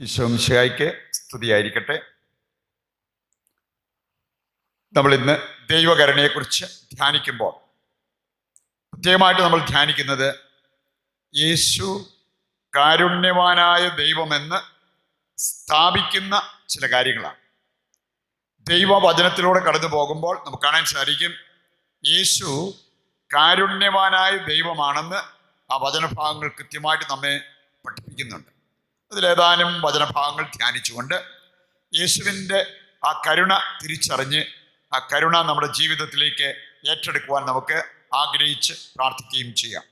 ഈശോമിശിഹായ്ക്ക് സ്തുതിയായിരിക്കട്ടെ. നമ്മൾ ഇന്ന് ദൈവകരണയെക്കുറിച്ച് ധ്യാനിക്കുമ്പോൾ പ്രത്യേകമായിട്ട് നമ്മൾ ധ്യാനിക്കുന്നത് യേശു കാരുണ്യവാനായ ദൈവമെന്ന് സ്ഥാപിക്കുന്ന ചില കാര്യങ്ങളാണ്. ദൈവവചനത്തിലൂടെ കടന്നു പോകുമ്പോൾ നമുക്ക് കാണാൻ സാധിക്കും യേശു കാരുണ്യവാനായ ദൈവമാണെന്ന് ആ വചനഭാഗങ്ങൾ കൃത്യമായിട്ട് നമ്മെ പഠിപ്പിക്കുന്നുണ്ട്. അതിലേതാനും വചനഭാഗങ്ങൾ ധ്യാനിച്ചുകൊണ്ട് യേശുവിന്റെ ആ കരുണ തിരിച്ചറിഞ്ഞ് ആ കരുണ നമ്മുടെ ജീവിതത്തിലേക്ക് ഏറ്റെടുക്കുവാൻ നമുക്ക് ആഗ്രഹിച്ച് പ്രാർത്ഥിക്കുകയും ചെയ്യാം.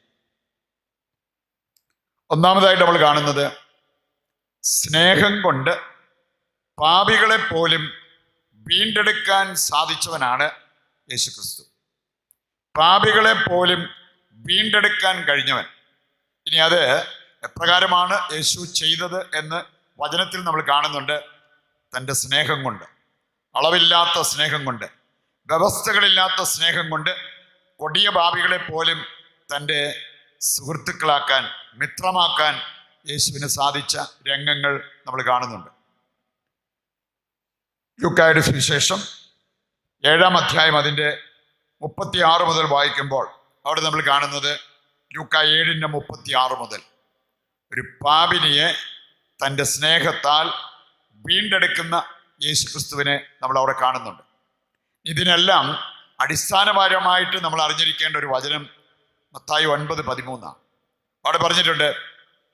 ഒന്നാമതായിട്ട് നമ്മൾ കാണുന്നത് സ്നേഹം കൊണ്ട് പാപികളെ പോലും വീണ്ടെടുക്കാൻ സാധിച്ചവനാണ് യേശുക്രിസ്തു. പാപികളെ പോലും വീണ്ടെടുക്കാൻ കഴിഞ്ഞവൻ. ഇനി അത് എപ്രകാരമാണ് യേശു ചെയ്തത് എന്ന് വചനത്തിൽ നമ്മൾ കാണുന്നുണ്ട്. തന്റെ സ്നേഹം കൊണ്ട് അളവില്ലാത്ത സ്നേഹം കൊണ്ട് വ്യവസ്ഥകളില്ലാത്ത സ്നേഹം കൊണ്ട് കൊടിയ ഭാവികളെ പോലും തന്റെ സുഹൃത്തുക്കളാക്കാൻ മിത്രമാക്കാൻ യേശുവിന് സാധിച്ച രംഗങ്ങൾ നമ്മൾ കാണുന്നുണ്ട്. യുക്കായുടെ സുവിശേഷം ഏഴാം അധ്യായം അതിന്റെ മുപ്പത്തിയാറ് മുതൽ വായിക്കുമ്പോൾ അവിടെ നമ്മൾ കാണുന്നത് യുക്ക ഏഴിന്റെ മുപ്പത്തിയാറ് മുതൽ. ഒരു പാപിനിയെ തന്റെ സ്നേഹത്താൽ വീണ്ടെടുക്കുന്ന യേശുക്രിസ്തുവിനെ നമ്മൾ അവിടെ കാണുന്നുണ്ട്. ഇതിനെല്ലാം അടിസ്ഥാനപരമായിട്ട് നമ്മൾ അറിഞ്ഞിരിക്കേണ്ട ഒരു വചനം മത്തായി ഒൻപത് പതിമൂന്നാണ്. അവിടെ പറഞ്ഞിട്ടുണ്ട്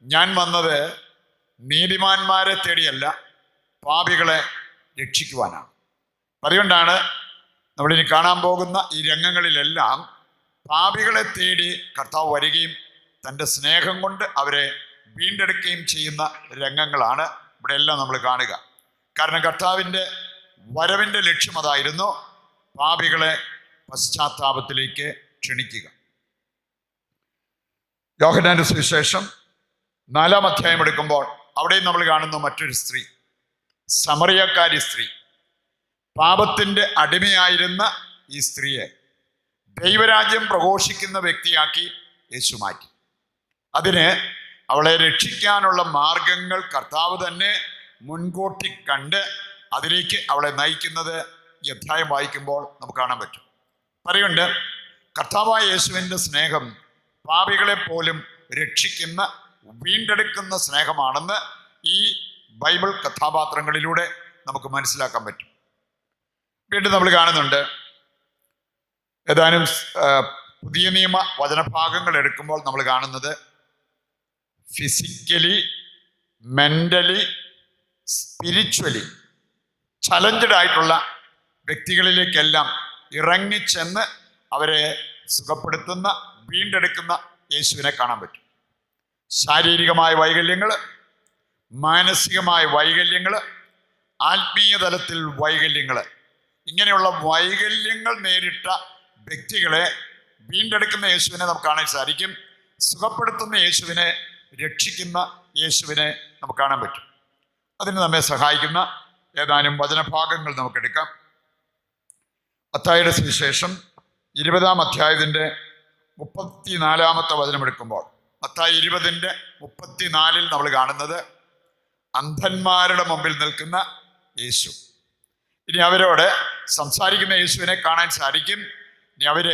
ഞാൻ വന്നത് നീതിമാന്മാരെ തേടിയല്ല പാപികളെ രക്ഷിക്കുവാനാണ്. അതുകൊണ്ടാണ് നമ്മളിനി കാണാൻ പോകുന്ന ഈ രംഗങ്ങളിലെല്ലാം പാപികളെ തേടി കർത്താവ് വരികയും തന്റെ സ്നേഹം കൊണ്ട് അവരെ വീണ്ടെടുക്കുകയും ചെയ്യുന്ന രംഗങ്ങളാണ് ഇവിടെ എല്ലാം നമ്മൾ കാണുക. കാരണം കർത്താവിന്റെ വരവിന്റെ ലക്ഷ്യം അതായിരുന്നു പാപികളെ പശ്ചാത്താപത്തിലേക്ക് ക്ഷണിക്കുക. യോഹനാന്റെ സുവിശേഷം നാലാം അധ്യായം എടുക്കുമ്പോൾ അവിടെയും നമ്മൾ കാണുന്ന മറ്റൊരു സ്ത്രീ സമറിയക്കാരി സ്ത്രീ. പാപത്തിന്റെ അടിമയായിരുന്ന ഈ സ്ത്രീയെ ദൈവരാജ്യം പ്രഘോഷിക്കുന്ന വ്യക്തിയാക്കി യേശു മാറ്റി. അതിന് അവളെ രക്ഷിക്കാനുള്ള മാർഗങ്ങൾ കർത്താവ് തന്നെ മുൻകൂട്ടി കണ്ട് അതിലേക്ക് അവളെ നയിക്കുന്നത് ഈ അധ്യായം വായിക്കുമ്പോൾ നമുക്ക് കാണാൻ പറ്റും. പറയുണ്ട് കർത്താവായ യേശുവിന്റെ സ്നേഹം പാപികളെ പോലും രക്ഷിക്കുന്ന വീണ്ടെടുക്കുന്ന സ്നേഹമാണെന്ന് ഈ ബൈബിൾ കഥാപാത്രങ്ങളിലൂടെ നമുക്ക് മനസ്സിലാക്കാൻ പറ്റും. വീണ്ടും നമ്മൾ കാണുന്നുണ്ട് ഏതാനും പുതിയ നിയമ വചനഭാഗങ്ങൾ എടുക്കുമ്പോൾ നമ്മൾ കാണുന്നത് ഫിസിക്കലി മെന്റലി സ്പിരിച്വലി ചലഞ്ചഡ് ആയിട്ടുള്ള വ്യക്തികളിലേക്കെല്ലാം ഇറങ്ങിച്ചെന്ന് അവരെ സുഖപ്പെടുത്തുന്ന വീണ്ടെടുക്കുന്ന യേശുവിനെ കാണാൻ പറ്റും. ശാരീരികമായ വൈകല്യങ്ങൾ മാനസികമായ വൈകല്യങ്ങൾ ആത്മീയ തലത്തിൽ വൈകല്യങ്ങൾ ഇങ്ങനെയുള്ള വൈകല്യങ്ങൾ നേരിട്ട വ്യക്തികളെ വീണ്ടെടുക്കുന്ന യേശുവിനെ നമുക്ക് കാണാൻ സാധിക്കും. സുഖപ്പെടുത്തുന്ന യേശുവിനെ രക്ഷിക്കുന്ന യേശുവിനെ നമുക്ക് കാണാൻ പറ്റും. അതിന് നമ്മെ സഹായിക്കുന്ന ഏതാനും വചനഭാഗങ്ങൾ നമുക്കെടുക്കാം. അത്തായുടെ സുവിശേഷം ഇരുപതാം അധ്യായത്തിന്റെ മുപ്പത്തിനാലാമത്തെ വചനം എടുക്കുമ്പോൾ അത്തായി ഇരുപതിന്റെ മുപ്പത്തിനാലിൽ നമ്മൾ കാണുന്നത് അന്ധന്മാരുടെ മുമ്പിൽ നിൽക്കുന്ന യേശു. ഇനി അവരോട് സംസാരിക്കുന്ന യേശുവിനെ കാണാൻ സാധിക്കും. ഇനി അവർ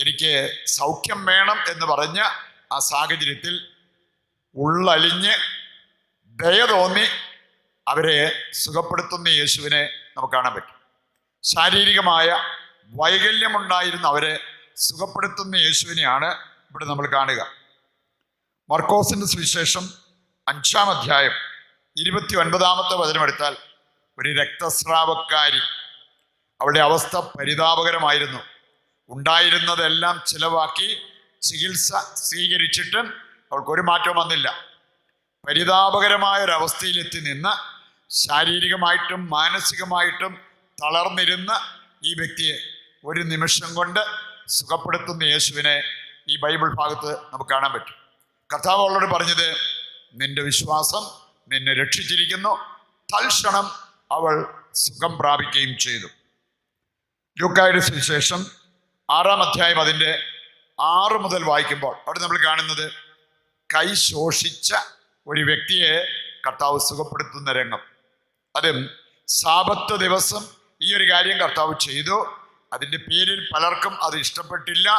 എനിക്ക് സൗഖ്യം വേണം എന്ന് പറഞ്ഞ ആ സാഹചര്യത്തിൽ ഉള്ളലിഞ്ഞ് ദയ തോന്നി അവരെ സുഖപ്പെടുത്തുന്ന യേശുവിനെ നമുക്ക് കാണാൻ പറ്റും. ശാരീരികമായ വൈകല്യമുണ്ടായിരുന്ന അവരെ സുഖപ്പെടുത്തുന്ന യേശുവിനെയാണ് ഇവിടെ നമ്മൾ കാണുക. മർക്കോസിന്റെ സുവിശേഷം അഞ്ചാം അധ്യായം ഇരുപത്തി ഒൻപതാമത്തെ വചനമെടുത്താൽ ഒരു രക്തസ്രാവക്കാരി അവളുടെ അവസ്ഥ പരിതാപകരമായിരുന്നു. ഉണ്ടായിരുന്നതെല്ലാം ചിലവാക്കി ചികിത്സ സ്വീകരിച്ചിട്ടും അവൾക്ക് ഒരു മാറ്റവും വന്നില്ല. പരിതാപകരമായ ഒരവസ്ഥയിലെത്തി നിന്ന് ശാരീരികമായിട്ടും മാനസികമായിട്ടും തളർന്നിരുന്ന ഈ വ്യക്തിയെ ഒരു നിമിഷം കൊണ്ട് സുഖപ്പെടുത്തുന്ന യേശുവിനെ ഈ ബൈബിൾ ഭാഗത്ത് നമുക്ക് കാണാൻ പറ്റും. കർത്താവ് അവളോട് പറഞ്ഞത് നിന്റെ വിശ്വാസം നിന്നെ രക്ഷിച്ചിരിക്കുന്നു. തൽക്ഷണം അവൾ സുഖം പ്രാപിക്കുകയും ചെയ്തു. ലൂക്കായുടെ സുവിശേഷം ആറാം അധ്യായം അതിന്റെ ആറ് മുതൽ വായിക്കുമ്പോൾ അവിടെ നമ്മൾ കാണുന്നത് കൈ ശോഷിച്ച ഒരു വ്യക്തിയെ കർത്താവ് സുഖപ്പെടുത്തുന്ന രംഗം. അതും സാപത്ത് ദിവസം ഈ ഒരു കാര്യം കർത്താവ് ചെയ്തു. അതിന്റെ പേരിൽ പലർക്കും അത് ഇഷ്ടപ്പെട്ടില്ല.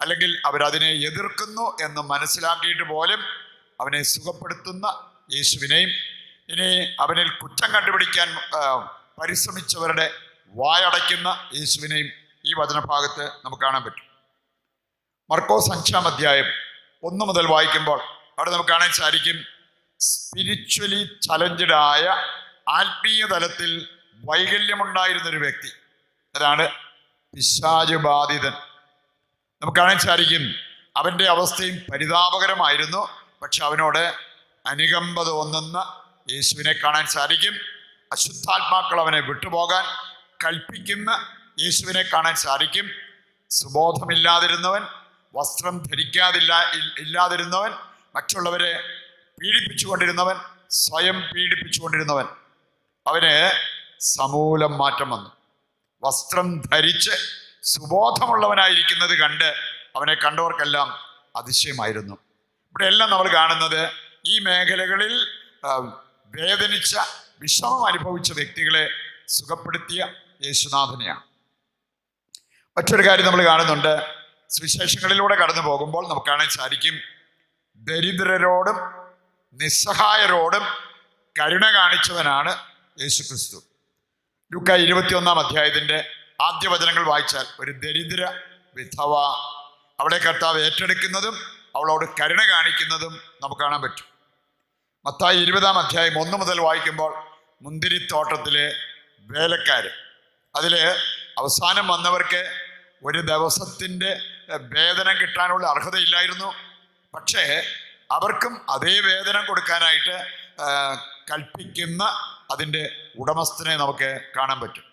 അല്ലെങ്കിൽ അവരതിനെ എതിർക്കുന്നു എന്ന് മനസ്സിലാക്കിയിട്ട് പോലും അവനെ സുഖപ്പെടുത്തുന്ന യേശുവിനെയും ഇനി അവനിൽ കുറ്റം കണ്ടുപിടിക്കാൻ പരിശ്രമിച്ചവരുടെ വായടയ്ക്കുന്ന യേശുവിനെയും ഈ വചനഭാഗത്ത് നമുക്ക് കാണാൻ പറ്റും. മർക്കോസ് അഞ്ചാം അധ്യായം ഒന്ന് മുതൽ വായിക്കുമ്പോൾ അവിടെ നമുക്ക് കാണാൻ സാധിക്കും. സ്പിരിച്വലി ചലഞ്ചഡ് ആയ ആത്മീയ തലത്തിൽ വൈകല്യമുണ്ടായിരുന്ന ഒരു വ്യക്തി. അതാണ് പിശാജ് ബാധിതൻ. നമുക്ക് കാണാൻ സാധിക്കും. അവന്റെ അവസ്ഥയും പരിതാപകരമായിരുന്നു. പക്ഷെ അവനോട് അനുകമ്പ തോന്നുന്ന യേശുവിനെ കാണാൻ സാധിക്കും. അശുദ്ധാത്മാക്കൾ അവനെ വിട്ടുപോകാൻ കൽപ്പിക്കുന്ന യേശുവിനെ കാണാൻ സാധിക്കും. സുബോധമില്ലാതിരുന്നവൻ വസ്ത്രം ധരിക്കാതില്ല ഇല്ലാതിരുന്നവൻ മറ്റുള്ളവരെ പീഡിപ്പിച്ചുകൊണ്ടിരുന്നവൻ സ്വയം പീഡിപ്പിച്ചുകൊണ്ടിരുന്നവൻ. അവന് സമൂലം മാറ്റം വന്നു. വസ്ത്രം ധരിച്ച് സുബോധമുള്ളവനായിരിക്കുന്നത് കണ്ട് അവനെ കണ്ടവർക്കെല്ലാം അതിശയമായിരുന്നു. ഇവിടെ എല്ലാം നമ്മൾ കാണുന്നത് ഈ മേഖലകളിൽ വേദനിച്ച വിഷമം അനുഭവിച്ച വ്യക്തികളെ സുഖപ്പെടുത്തിയ യേശുനാഥനെയാണ്. മറ്റൊരു കാര്യം നമ്മൾ കാണുന്നുണ്ട് സുവിശേഷങ്ങളിലൂടെ കടന്നു പോകുമ്പോൾ നമുക്ക് കാണാൻ സാധിക്കും. ദരിദ്രരോടും നിസ്സഹായരോടും കരുണ കാണിച്ചവനാണ് യേശു ക്രിസ്തു ലുക്ക ഇരുപത്തിയൊന്നാം അധ്യായത്തിന്റെ ആദ്യ വചനങ്ങൾ വായിച്ചാൽ ഒരു ദരിദ്ര വിധവ അവളെ കർത്താവ് ഏറ്റെടുക്കുന്നതും അവളോട് കരുണ കാണിക്കുന്നതും നമുക്ക് കാണാൻ പറ്റും. മത്തായി ഇരുപതാം അധ്യായം ഒന്ന് മുതൽ വായിക്കുമ്പോൾ മുന്തിരിത്തോട്ടത്തിലെ വേലക്കാർ അതിൽ അവസാനം വന്നവർക്ക് ഒരു ദിവസത്തിന്റെ വേതനം കിട്ടാനുള്ള അർഹതയില്ലായിരുന്നു. പക്ഷേ അവർക്കും അതേ വേതനം കൊടുക്കാനായിട്ട് കൽപ്പിക്കുന്ന അതിന്റെ ഉടമസ്ഥനെ നമുക്ക് കാണാൻ പറ്റും.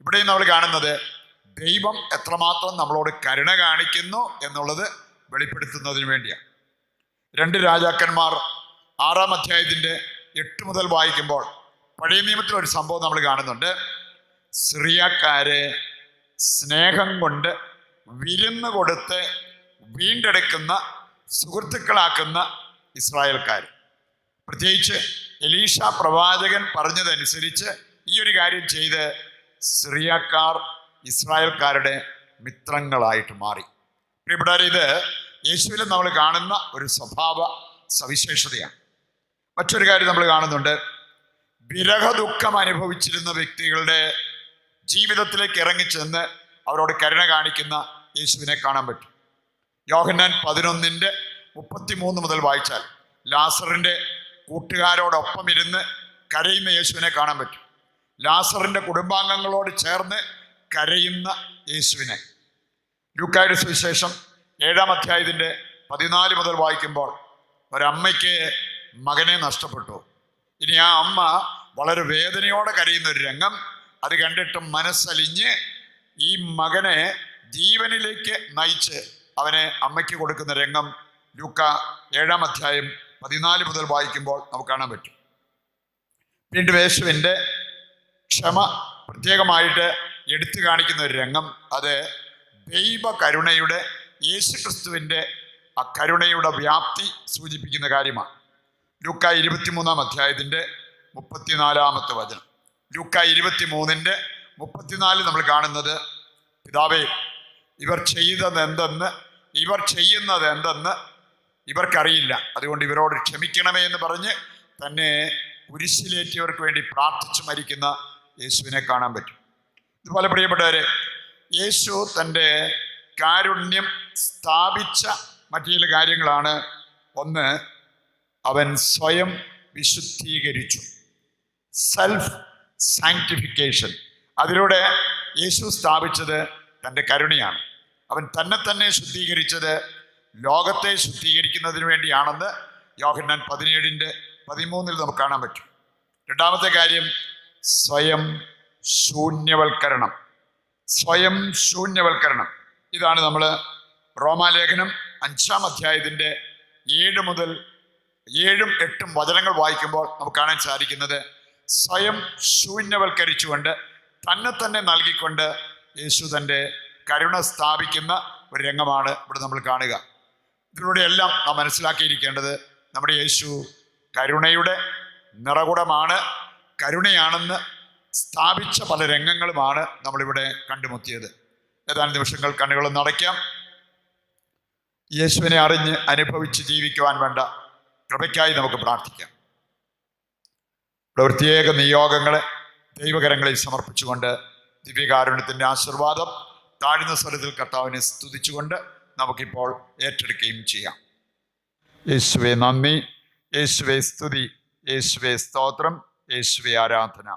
ഇവിടെയും നമ്മൾ കാണുന്നത് ദൈവം എത്രമാത്രം നമ്മളോട് കരുണ കാണിക്കുന്നു എന്നുള്ളത് വെളിപ്പെടുത്തുന്നതിന് വേണ്ടിയാണ് രണ്ട് രാജാക്കന്മാർ ആറാം അധ്യായത്തിന്റെ എട്ട് മുതൽ വായിക്കുമ്പോൾ പഴയ നിയമത്തിൽ ഒരു സംഭവം നമ്മൾ കാണുന്നുണ്ട്. സിറിയക്കാരെ സ്നേഹം കൊണ്ട് വിരുന്ന് കൊടുത്ത് വീണ്ടെടുക്കുന്ന സുഹൃത്തുക്കളാക്കുന്ന ഇസ്രായേൽക്കാർ പ്രത്യേകിച്ച് എലീഷ പ്രവാചകൻ പറഞ്ഞതനുസരിച്ച് ഈ ഒരു കാര്യം ചെയ്ത് സിറിയക്കാർ ഇസ്രായേൽക്കാരുടെ മിത്രങ്ങളായിട്ട് മാറി. പ്രിയപ്പെട്ടവരെ ഇത് യേശുവിൽ നമ്മൾ കാണുന്ന ഒരു സ്വഭാവ സവിശേഷതയാണ്. മറ്റൊരു കാര്യം നമ്മൾ കാണുന്നുണ്ട്. വിരഹ ദുഃഖം അനുഭവിച്ചിരുന്ന വ്യക്തികളുടെ ജീവിതത്തിലേക്ക് ഇറങ്ങിച്ചെന്ന് അവരോട് കരുണ കാണിക്കുന്ന യേശുവിനെ കാണാൻ പറ്റും. യോഹന്നാൻ പതിനൊന്നിന്റെ മുപ്പത്തിമൂന്ന് മുതൽ വായിച്ചാൽ ലാസറിന്റെ കൂട്ടുകാരോടൊപ്പം ഇരുന്ന് കരയുന്ന യേശുവിനെ കാണാൻ പറ്റും. ലാസറിന്റെ കുടുംബാംഗങ്ങളോട് ചേർന്ന് കരയുന്ന യേശുവിനെ. ലൂക്കായുടെ സുവിശേഷം ഏഴാം അധ്യായത്തിന്റെ പതിനാല് മുതൽ വായിക്കുമ്പോൾ ഒരമ്മയ്ക്ക് മകനെ നഷ്ടപ്പെട്ടു. ഇനി ആ അമ്മ വളരെ വേദനയോടെ കരയുന്ന ഒരു രംഗം അത് കണ്ടിട്ട് മനസ്സലിഞ്ഞ് ഈ മകനെ ജീവനിലേക്ക് നയിച്ച് അവനെ അമ്മയ്ക്ക് കൊടുക്കുന്ന രംഗം ലൂക്ക ഏഴാം അധ്യായം പതിനാല് മുതൽ വായിക്കുമ്പോൾ നമുക്ക് കാണാൻ പറ്റും. വീണ്ടും യേശുവിന്റെ ക്ഷമ പ്രത്യേകമായിട്ട് എടുത്തു കാണിക്കുന്ന ഒരു രംഗം. അത് ദൈവ കരുണയുടെ യേശു ക്രിസ്തുവിന്റെ ആ കരുണയുടെ വ്യാപ്തി സൂചിപ്പിക്കുന്ന കാര്യമാണ്. ലൂക്ക ഇരുപത്തിമൂന്നാം അധ്യായത്തിന്റെ മുപ്പത്തിനാലാമത്തെ വചനം. ലൂക്ക ഇരുപത്തിമൂന്നിന്റെ മുപ്പത്തിനാല് നമ്മൾ കാണുന്നത്. പിതാവേ ഇവർ ചെയ്തത് എന്തെന്ന് ഇവർ ചെയ്യുന്നത് എന്തെന്ന് ഇവർക്കറിയില്ല. അതുകൊണ്ട് ഇവരോട് ക്ഷമിക്കണമേ എന്ന് പറഞ്ഞ് തന്നെ കുരിശിലേറ്റിയവർക്ക് വേണ്ടി പ്രാർത്ഥിച്ചു മരിക്കുന്ന യേശുവിനെ കാണാൻ പറ്റും. ഇതുപോലെ പ്രിയപ്പെട്ടവരെ യേശു തന്റെ കാരുണ്യം സ്ഥാപിച്ച മറ്റു ചില കാര്യങ്ങളാണ്. ഒന്ന് അവൻ സ്വയം വിശുദ്ധീകരിച്ചു. സെൽഫ് സാങ്ക്ടിഫിക്കേഷൻ അതിലൂടെ യേശു സ്ഥാപിച്ചത് തന്റെ കരുണയാണ്. അവൻ തന്നെ തന്നെ ശുദ്ധീകരിച്ചത് ലോകത്തെ ശുദ്ധീകരിക്കുന്നതിന് വേണ്ടിയാണെന്ന് യോഹന്നാൻ പതിനേഴിന്റെ പതിമൂന്നിൽ നമുക്ക് കാണാൻ പറ്റും. രണ്ടാമത്തെ കാര്യം സ്വയം ശൂന്യവൽക്കരണം. സ്വയം ശൂന്യവൽക്കരണം. ഇതാണ് നമ്മൾ റോമാലേഖനം അഞ്ചാം അധ്യായത്തിന്റെ ഏഴ് മുതൽ ഏഴും എട്ടും വചനങ്ങൾ വായിക്കുമ്പോൾ നമുക്ക് കാണാൻ സാധിക്കുന്നത് സ്വയം ശൂന്യവൽക്കരിച്ചുകൊണ്ട് തന്നെ തന്നെ നൽകിക്കൊണ്ട് യേശു തന്റെ കരുണ സ്ഥാപിക്കുന്ന ഒരു രംഗമാണ് ഇവിടെ നമ്മൾ കാണുക. ഇതിലൂടെയെല്ലാം നാം മനസ്സിലാക്കിയിരിക്കേണ്ടത് നമ്മുടെ യേശു കരുണയുടെ നിറകുടമാണ് കരുണയാണെന്ന് സ്ഥാപിച്ച പല രംഗങ്ങളുമാണ് നമ്മളിവിടെ കണ്ടുമുട്ടിയത്. ഏതാനും നിമിഷങ്ങൾ കണ്ണുകൾ നടക്കാം യേശുവിനെ അറിഞ്ഞ് അനുഭവിച്ച് ജീവിക്കുവാൻ വേണ്ട കൃപയ്ക്കായി നമുക്ക് പ്രാർത്ഥിക്കാം. പ്രത്യേക നിയോഗങ്ങളെ ദൈവകരങ്ങളിൽ സമർപ്പിച്ചുകൊണ്ട് ദിവ്യകാരുണ്യത്തിന്റെ ആശീർവാദം താഴ്ന്ന സ്വരത്തിൽ കർത്താവിനെ സ്തുതിച്ചുകൊണ്ട് നമുക്കിപ്പോൾ ഏറ്റെടുക്കുകയും ചെയ്യാം. യേശുവെ നന്ദി. യേശുവെ സ്തുതി. യേശുവെ സ്തോത്രം. യേശുവെ ആരാധന.